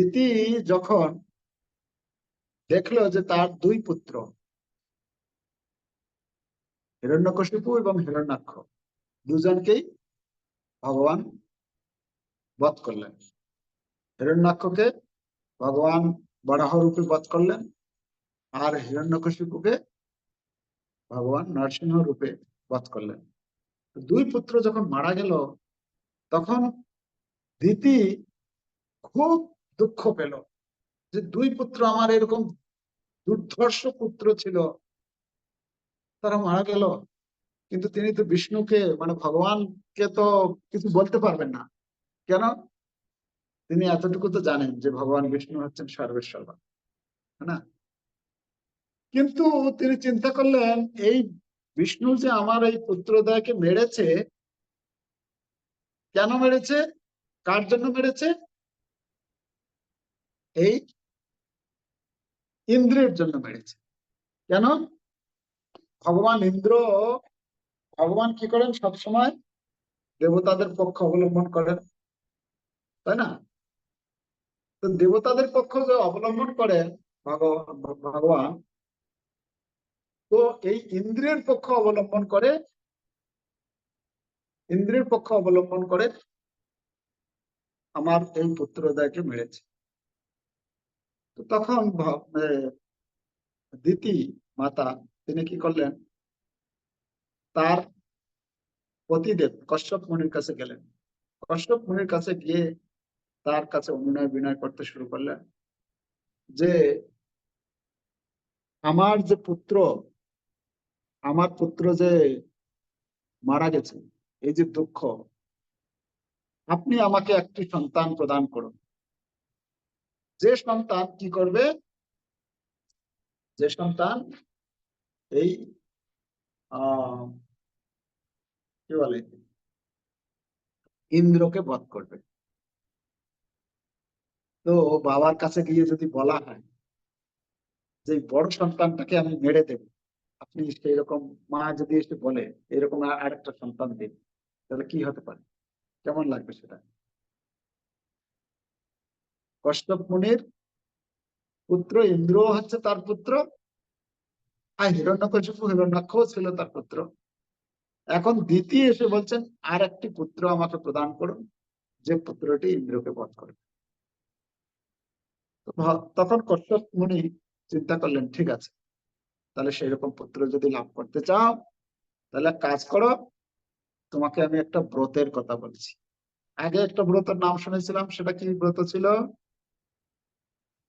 দিতি যখন দেখল যে তার দুই পুত্র, হিরণ্যকশিপু এবং হিরণ্যাক্ষ, দুজনকেই ভগবান বধ করলেন। হিরণ্যাক্ষকে ভগবান বরাহ রূপে বধ করলেন আর হিরণ্যকশিপুকে ভগবান নরসিংহ রূপে বধ করলেন। দুই পুত্র যখন মারা গেল, তখন দিতি খুব দুঃখ পেল যে দুই পুত্র আমার এরকম দুর্ধর্ষ পুত্র ছিল। তারা মারা গেল। কিন্তু তিনি তো বিষ্ণুকে মানে ভগবানকে তো কিছু বলতে পারবেন না। কেন? তিনি এতটুকু তো জানেন যে ভগবান বিষ্ণু হচ্ছেন সর্বেশ্বর না? কিন্তু তিনি চিন্তা করলেন, এই বিষ্ণু যে আমার এই পুত্রদয়কে মেরেছে, কেন মেরেছে? কার জন্য মেরেছে? এই ইন্দ্রের জন্য মেরেছে কেন? ভগবান ইন্দ্র, ভগবান কি করেন? সবসময় দেবতাদের পক্ষ অবলম্বন করেন। তাই না? তো দেবতাদের পক্ষ যে অবলম্বন করেন ভগবান তো এই ইন্দ্রের পক্ষ অবলম্বন করে ইন্দ্রের পক্ষ অবলম্বন করে আমার এই পুত্রদয়কে মেরেছে। তো তখন দিতি মাতা, তিনি কি করলেন? তার পতিদেব কশ্যপ মুনির কাছে গেলেন। কশ্যপ মুনির কাছে গিয়ে তার কাছে অনুনয় বিনয় করতে শুরু করলেন যে, আমার যে পুত্র, আমার পুত্র যে মারা গেছে, এই যে দুঃখ, আপনি আমাকে একটি সন্তান প্রদান করুন। যে সন্তান কি করবে? যে সন্তান এই কি বলে? ইন্দ্রকে বধ করবে। তো বাবার কাছে গিয়ে যদি বলা হয় যে বড় সন্তানটাকে আমি মেরে দেব। আপনি সেই রকম মা যদি এসে বলে, এরকম আরেকটা সন্তান দিন তাহলে কি হতে পারে? কেমন লাগবে সেটা? কষ্টপ মুনির পুত্র ইন্দ্র হচ্ছে তার পুত্র। আর হিরণ্যকশিপু হিরণ্যাক্ষ ছিল তার পুত্র। এখন দ্বিতীয় এসে বলছেন, আর একটি পুত্র আমাকে প্রদান করুন, যে পুত্রটি ইন্দ্রকে বধ করবে তখন কশ্যপ মুনি চিন্তা করলেন, ঠিক আছে, তাহলে সেই রকম পুত্র যদি লাভ করতে চাও, তাহলে কাজ করো, তোমাকে আমি একটা ব্রতের কথা বলছি। আগে একটা ব্রতের নাম শুনেছিলাম, সেটা কি ব্রত ছিল?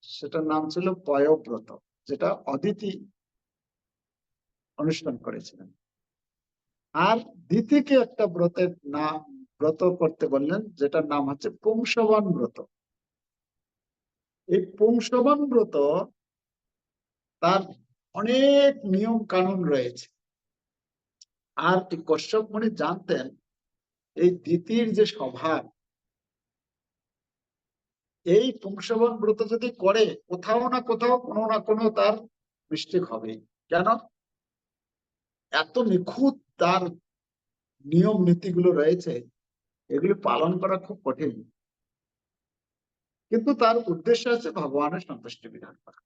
সেটার নাম ছিল পয়ব্রত, যেটা অদিতি অনুষ্ঠান করেছিলেন। আর দিতিকে একটা ব্রতের নাম, ব্রত করতে বললেন, যেটার নাম হচ্ছে পুংসবন ব্রত। এই পুংসবন ব্রত তার অনেক নিয়ম কানুন রয়েছে। আর কশ্যপ মনি জানতেন, এই দ্বিতীয় যে স্বভাব এই পুংসবন ব্রত যদি করে, কোথাও না কোথাও কোনো না কোনো তার মিস্টেক হবে কেন? এত নিখুঁত তার নিয়ম নীতিগুলো রয়েছে, এগুলি পালন করা খুব কঠিন। কিন্তু তার উদ্দেশ্য আছে ভগবানের সন্তুষ্টি বিধান করা।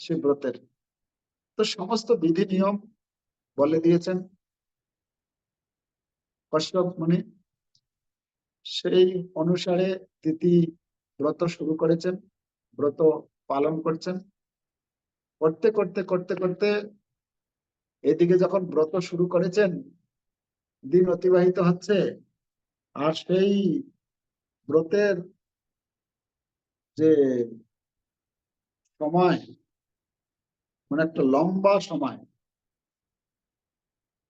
সে ব্রতের। তো সমস্ত বিধি নিয়ম বলে দিয়েছেন। কশ্যপ মুনি সেই অনুসারে তিথি ব্রত শুরু করেছেন, ব্রত পালন করছেন। করতে করতে করতে করতে এদিকে যখন ব্রত শুরু করেছেন, দিন অতিবাহিত হচ্ছে আর সেই ব্রতের যে সময় মানে একটা লম্বা সময়,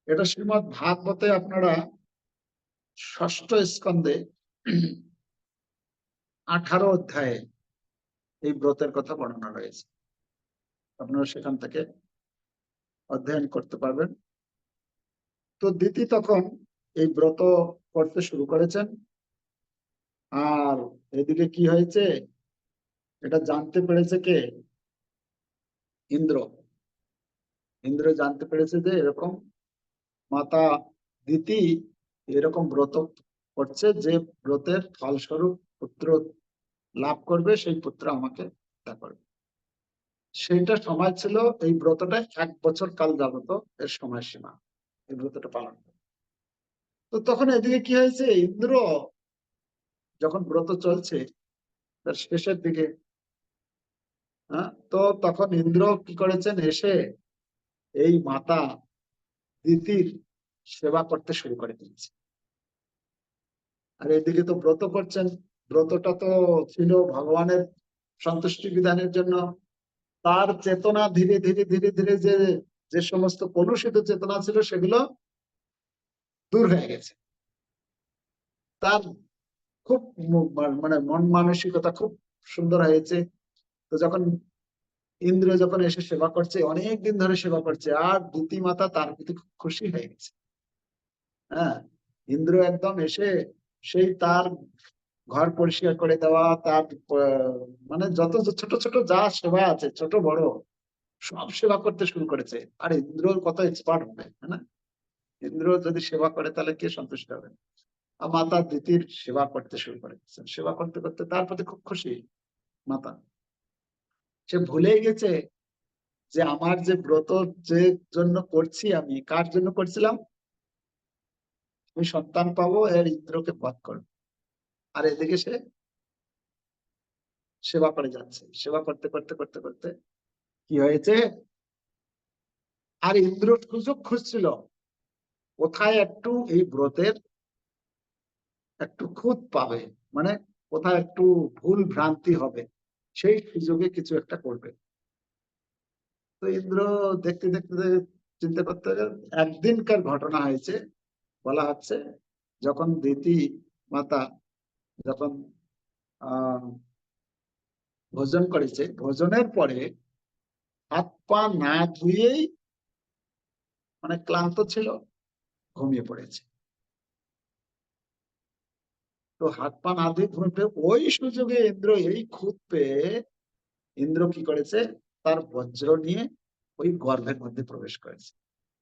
এটা শ্রীমৎ ভাগবতে আপনারা ষষ্ঠ স্কন্ধে আঠারো অধ্যায়ে এই ব্রতের কথা বর্ণনা রয়েছে। আপনারা সেখান থেকে অধ্যয়ন করতে পারবেন। তো দিতি তখন এই ব্রত করতে শুরু করেছেন। আর এদিকে কি হয়েছে? এটা জানতে পেরেছে কে? ইন্দ্র। ইন্দ্র জানতে পেরেছে যে এরকম মাতা দিতি এরকম ব্রত করছে যে ব্রতের ফলস্বরূপ পুত্র লাভ করবে, সেই পুত্র আমাকে হত্যা করবে। সেইটা সময় ছিল, এই ব্রতটা এক বছর কাল যাবত এর সময়সীমা, এই ব্রতটা পালন তো তখন এদিকে কি হয়েছে, ইন্দ্র যখন ব্রত চলছে, তার শেষের দিকে হ্যাঁ তো তখন ইন্দ্র কি করেছেন, এসে এই মাতা দিতির সেবা করতে শুরু করে দিয়েছে। আর এদিকে তো ব্রত করছেন। ব্রতটা তো ছিল ভগবানের সন্তুষ্টি বিধানের জন্য। তার চেতনা ধীরে ধীরে ধীরে ধীরে যে যে সমস্ত কলুষিত চেতনা ছিল সেগুলো দূর হয়ে গেছে। তার খুব মানে মন মানসিকতা খুব সুন্দর হয়েছে। তো যখন ইন্দ্র যখন এসে সেবা করছে, অনেক দিন ধরে সেবা করছে, আর দুতি মাতা তার প্রতি খুশি হয়ে গেছে। হ্যাঁ ইন্দ্র একদম এসে সেই তার ঘর পরিষ্কার করে দেওয়া, তার মানে যত ছোট ছোট যা সেবা আছে, ছোট বড়, সব সেবা করতে শুরু করেছে। আর ইন্দ্র কত এক্সপার্ট হবে না? ইন্দ্র যদি সেবা করে, তাহলে কে সন্তুষ্ট হবে? আর মাতা দিতির সেবা করতে শুরু করে সেবা করতে করতে তার প্রতি খুব খুশি মাতা। সে ভুলেই গেছে যে আমার যে ব্রত যে জন্য করছি আমি, কার জন্য করছিলাম? আমি সন্তান পাবো, এর ইন্দ্রকে বধ করব। আর এদিকে সে সেবা করে যাচ্ছে। সেবা করতে করতে করতে করতে কি হয়েছে? আর ইন্দ্র সুযোগ খুঁজছিল। কোথায় একটু এই ব্রতের একটু খুঁত পাবে? মানে কোথায় একটু ভুল ভ্রান্তি হবে? সেই সুযোগে কিছু একটা করবে। তো ইন্দ্র দেখতে দেখতে চিন্তা করতে একদিনকার ঘটনা হয়েছে। বলা হচ্ছে, যখন দিতি মাতা যখন ভোজন করেছে, ভোজনের পরে হাত পা না ধুয়েই মানে ক্লান্ত ছিল, ঘুমিয়ে পড়েছে। তো হাত পা না ধুয়ে ঘুমিয়ে ওই সুযোগে ইন্দ্র এই খুঁত পেয়ে, ইন্দ্র কি করেছে, তার বজ্র নিয়ে ওই গর্ভের মধ্যে প্রবেশ করেছে।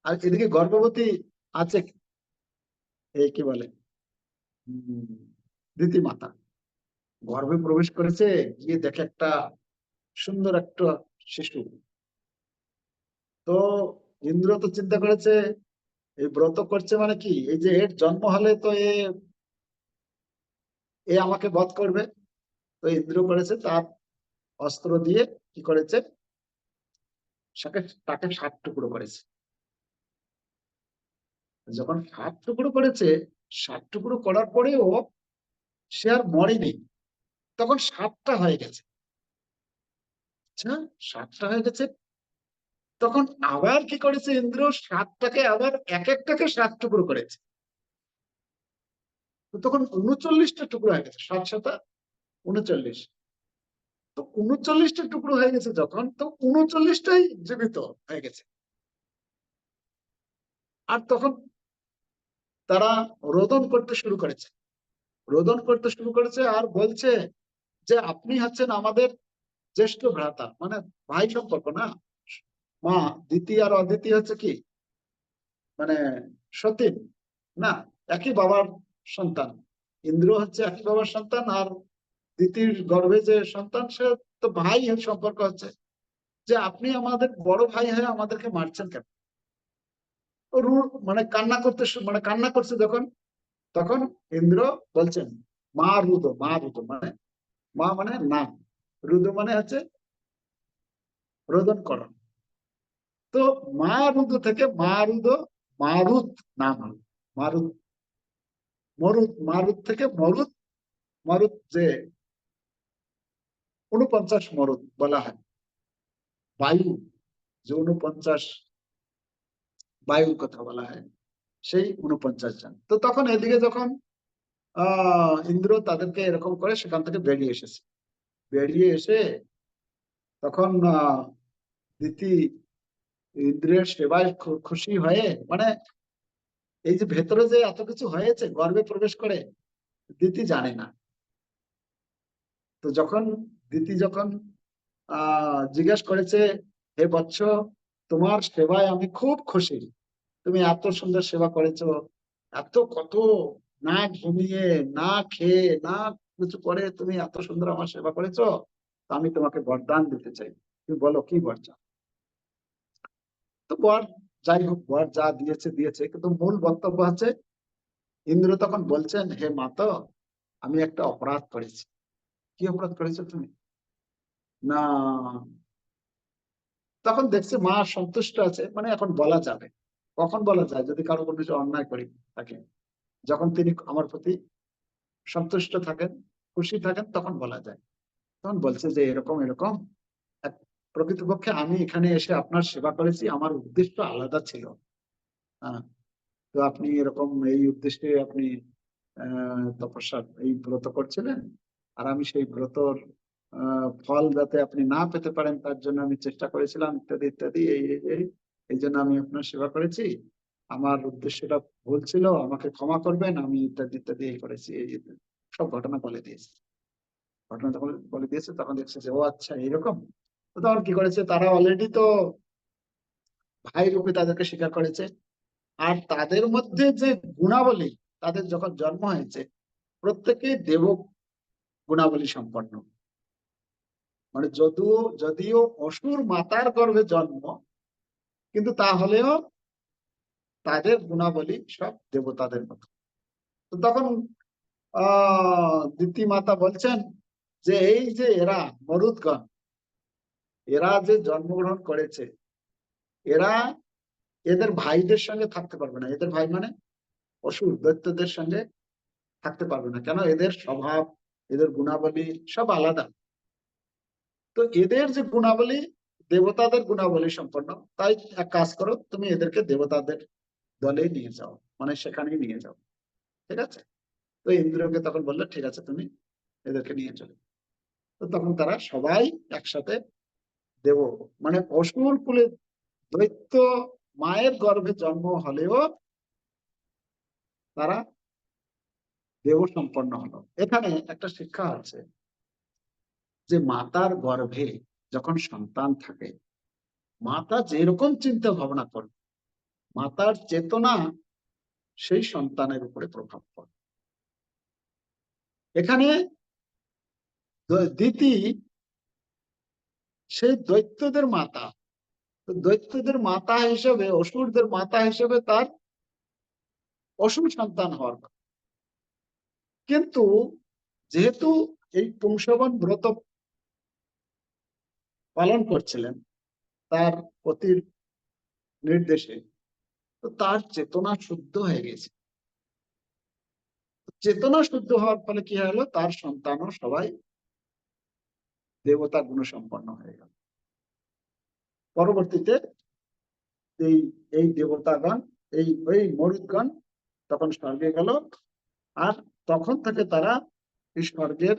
আর এদিকে গর্ভবতী আছে এই কি বলে। উম দিতি মাতা গর্ভে প্রবেশ করেছে, গিয়ে দেখে একটা সুন্দর একটা শিশু। তো ইন্দ্র তো চিন্তা করেছে, এই ব্রত করছে মানে কি? এই যে এর জন্ম হলে তো এ এ আমাকে বধ করবে। তো ইন্দ্র করেছে তার অস্ত্র দিয়ে কি করেছে? তাকে সাত টুকরো করেছে। যখন সাত টুকরো করেছে, সাত টুকরো করার পরেও সে আর মরেনি। তখন সাতটা হয়ে গেছে। আচ্ছা সাতটা হয়ে গেছে। তখন আবার কি করেছে ইন্দ্র? সাতটাকে আবার এক একটাকে সাত টুকরো করেছে। তখন উনচল্লিশটা টুকরো হয়ে গেছে। সাত সাতা উনচল্লিশ। তো উনচল্লিশটা টুকরো হয়ে গেছে যখন, তো উনচল্লিশটাই জীবিত হয়ে গেছে। আর তখন তারা রোদন করতে শুরু করেছে। রোদন করতে শুরু করেছে আর বলছে যে, আপনি হচ্ছেন আমাদের জ্যেষ্ঠ ভ্রাতা। মানে ভাই সম্পর্ক না? মা দ্বিতীয় আর অদ্বিতীয় হচ্ছে কি? মানে সতীন, না? একই বাবার সন্তান। ইন্দ্র হচ্ছে একই বাবার সন্তান আর দ্বিতীয় গর্ভে যে সন্তান, সে তো ভাই সম্পর্ক হচ্ছে। যে আপনি আমাদের বড় ভাই হয়ে আমাদেরকে মারছেন কেন? মানে কান্না করতে মানে কান্না করছে যখন, তখন ইন্দ্র বলছেন, মা রুদ মা রুদ মানে মা মানে নাম, রুদ মানে হচ্ছে রোদন করণ তো মা রুদ থেকে মারুদ মারুত নাম হলো মারুত মরুদ মারুত থেকে মরুত মরুত যে উনপঞ্চাশ মরুদ বলা হয়। বায়ু যে উনপঞ্চাশ বায়ুর কথা বলা হয়, সেই উনপঞ্চাশ জন। তো তখন এদিকে যখন আহ ইন্দ্র তাদেরকে এরকম করে সেখান থেকে বেরিয়ে এসেছে। বেরিয়ে এসে তখন দিতি ইন্দ্রের সেবায় খুশি হয়ে মানে এই যে ভেতরে যে এত কিছু হয়েছে গর্বে প্রবেশ করে, দিতি জানে না। তো যখন দিতি যখন আহ জিজ্ঞেস করেছে, হে বৎস তোমার সেবায় আমি খুব খুশি। তুমি এত সুন্দর সেবা করেছ, এত কত না ঘুমিয়ে, না খেয়ে, না কিছু করে তুমি এত সুন্দর আমার সেবা করেছ আমি তোমাকে বরদান দিতে চাই। তুমি বলো, কি বর চাও তো বর, যাই হোক, বর যা দিয়েছে দিয়েছে। কিন্তু মূল বক্তব্য আছে ইন্দ্র তখন বলছেন, হে মাতা, আমি একটা অপরাধ করেছি। কি অপরাধ করেছ তুমি? না তখন দেখছে মা সন্তুষ্ট আছে মানে এখন বলা যাবে। কখন বলা যায়? যদি কারও কোনো কিছু অন্যায় করি তাকে। যখন তিনি আমার প্রতি সন্তুষ্ট থাকেন, খুশি থাকেন, তখন বলা যায়। তখন বলছে যে এরকম এরকম। প্রকৃতপক্ষে আমি এখানে এসে আপনার সেবা করেছি, আমার উদ্দেশ্য আলাদা ছিল। হ্যাঁ। তো আপনি এরকম এই উদ্দেশ্যে আপনি তপস্যা এই ব্রত করছিলেন, আর আমি সেই ব্রতর ফল যাতে আপনি না পেতে পারেন তার জন্য আমি চেষ্টা করেছিলাম ইত্যাদি ইত্যাদি এই এই এই জন্য আমি আপনার সেবা করেছি। আমার উদ্দেশ্যটা ভুল ছিল আমাকে ক্ষমা করবেন আমি ইত্যাদি ইত্যাদি এই করেছি এই এই, সব ঘটনা বলে দিয়েছে। ঘটনা যখন বলে দিয়েছে তখন দেখছে যে ও আচ্ছা এরকম তো তখন কি করেছে তারা অলরেডি তো ভাই রূপে তাদেরকে স্বীকার করেছে। আর তাদের মধ্যে যে গুণাবলী তাদের যখন জন্ম হয়েছে প্রত্যেকে দেব গুণাবলী সম্পন্ন। মানে যদিও যদিও অসুর মাতার গর্ভে জন্ম, কিন্তু তাহলেও তাদের গুণাবলী সব দেবতাদের মতো। তো তখন আহ মাতা বলছেন যে এই যে এরা মরুদগণ, এরা যে জন্মগ্রহণ করেছে, এরা এদের ভাইদের সঙ্গে থাকতে পারবে না। এদের ভাই মানে অসুর, দৈত্যদের সঙ্গে থাকতে পারবে না। কেন? এদের স্বভাব, এদের গুণাবলী সব আলাদা। তো এদের যে গুণাবলী, দেবতাদের গুণাবলী সম্পন্ন, তাই এক কাজ করো, তুমি এদেরকে দেবতাদের দলে নিয়ে যাও মানে সেখানেই নিয়ে যাও, ঠিক আছে? তো ইন্দ্রকে তখন বলল, ঠিক আছে, তুমি এদেরকে নিয়ে চলো। তো তখন তারা সবাই একসাথে দেব মানে অসুর কুলে দৈত্য মায়ের গর্ভে জন্ম হলেও তারা দেব সম্পন্ন হলো। এখানে একটা শিক্ষা আছে যে মাতার গর্ভে যখন সন্তান থাকে, মাতা যেরকম চিন্তা ভাবনা করে, মাতার চেতনা সেই সন্তানের উপরে প্রভাব পড়ে। এখানে দিতি সেই দৈত্যদের মাতা। দৈত্যদের মাতা হিসেবে, অসুরদের মাতা হিসেবে তার অসুর সন্তান হওয়ার কিন্তু যেহেতু এই পুংসবন ব্রত পালন করছিলেন তার পতির নির্দেশে, তো তার চেতনা শুদ্ধ হয়ে গেছে। চেতনা শুদ্ধ হওয়ার ফলে কি হলো? তার সন্তানও সবাই দেবতা গুণ সম্পন্ন হয়ে গেল। পরবর্তীতে এই এই দেবতাগণ, এই ওই মরুদগণ তখন স্বর্গে গেল আর তখন থেকে তারা স্বর্গের,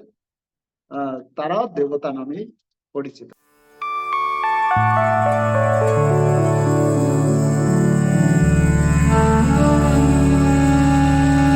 আহ তারা দেবতা নামেই পরিচিত। Bye.